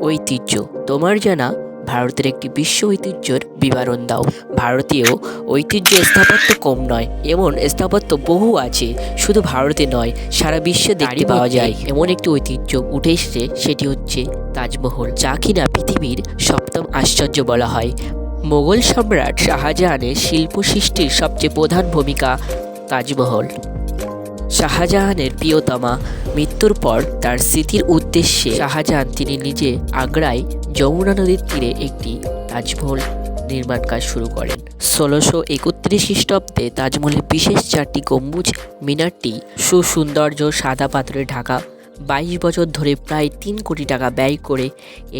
ঐতিহ্য। তোমার জানা ভারতের একটি বিশ্ব ঐতিহ্যের বিবরণ দাও। ভারতীয় ঐতিহ্য স্থাপত্য কম নয় এমন স্থাপত্য বহু আছে। শুধু ভারতে নয় সারা বিশ্বে দেখতে পাওয়া যায়। এমন একটি ঐতিহ্য উঠে এসেছে সেটি হচ্ছে তাজমহল। যা কিনা পৃথিবীর সপ্তম আশ্চর্য বলা হয়। মোগল সম্রাট শাহজাহানের শিল্প সৃষ্টির সবচেয়ে প্রধান ভূমিকা তাজমহল। শাহজাহানের প্রিয়তমা মৃত্যুর পর তার স্মৃতির উদ্দেশ্যে শাহজাহান তিনি নিজে আগ্রায় যমুনা নদীর তীরে একটি তাজমহল নির্মাণ কাজ শুরু করেন। ষোলোশো একত্রিশ খ্রিস্টাব্দে তাজমহলের বিশেষ চারটি গম্বুজ, মিনারটি সুসৌন্দর্য সাদা পাথরে ঢাকা, বাইশ বছর ধরে প্রায় তিন কোটি টাকা ব্যয় করে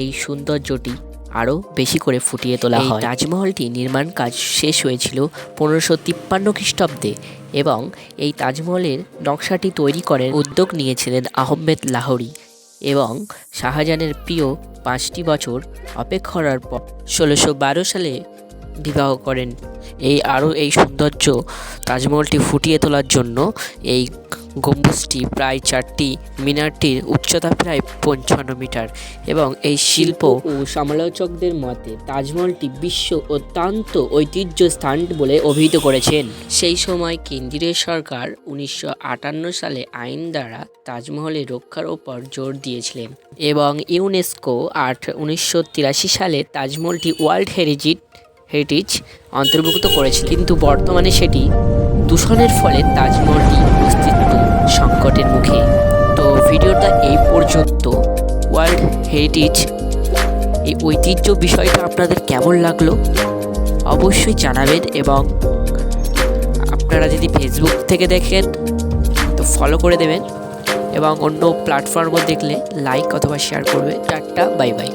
এই সৌন্দর্যটি আরও বেশি করে ফুটিয়ে তোলা হয়। তাজমহলটি নির্মাণ কাজ শেষ হয়েছিল পনেরোশো তিপ্পান্ন খ্রিস্টাব্দে এবং এই তাজমহলের নকশাটি তৈরি করেন উদ্যোগ নিয়েছিলেন আহমেদ লাহোরি এবং শাহজাহানের প্রিয় পাঁচটি বছর অপেক্ষার করার পর। ষোলোশো বারো সালে বিবাহ করেন। এই আরও এই সৌন্দর্য তাজমহলটি ফুটিয়ে তোলার জন্য এই গম্বুজটি প্রায় চারটি মিনারটির উচ্চতা প্রায় পঞ্চান্ন মিটার এবং এই শিল্প ও সমালোচকদের মতে তাজমহলটি বিশ্ব অত্যন্ত ঐতিহ্য স্থান বলে অভিহিত করেছেন। সেই সময় কেন্দ্রীয় সরকার উনিশশো আটান্ন সালে আইন দ্বারা তাজমহলের রক্ষার ওপর জোর দিয়েছিলেন এবং ইউনেস্কো আট উনিশশো তিরাশি সালে তাজমহলটি ওয়ার্ল্ড হেরিটেজ হেরিটেজ অন্তর্ভুক্ত করেছে। কিন্তু বর্তমানে সেটি দূষণের ফলে তাজমহলটি অস্তিত্ব সংকটের মুখে। তো ভিডিওটা এই পর্যন্ত। ওয়ার্ল্ড হেরিটেজ এই ঐতিহ্য বিষয়টা আপনাদের কেমন লাগল? অবশ্যই জানাবেন এবং আপনারা যদি ফেসবুক থেকে দেখেন, তো ফলো করে দেবেন এবং অন্য প্ল্যাটফর্মও দেখলে লাইক অথবা শেয়ার করবে টাটা বাই বাই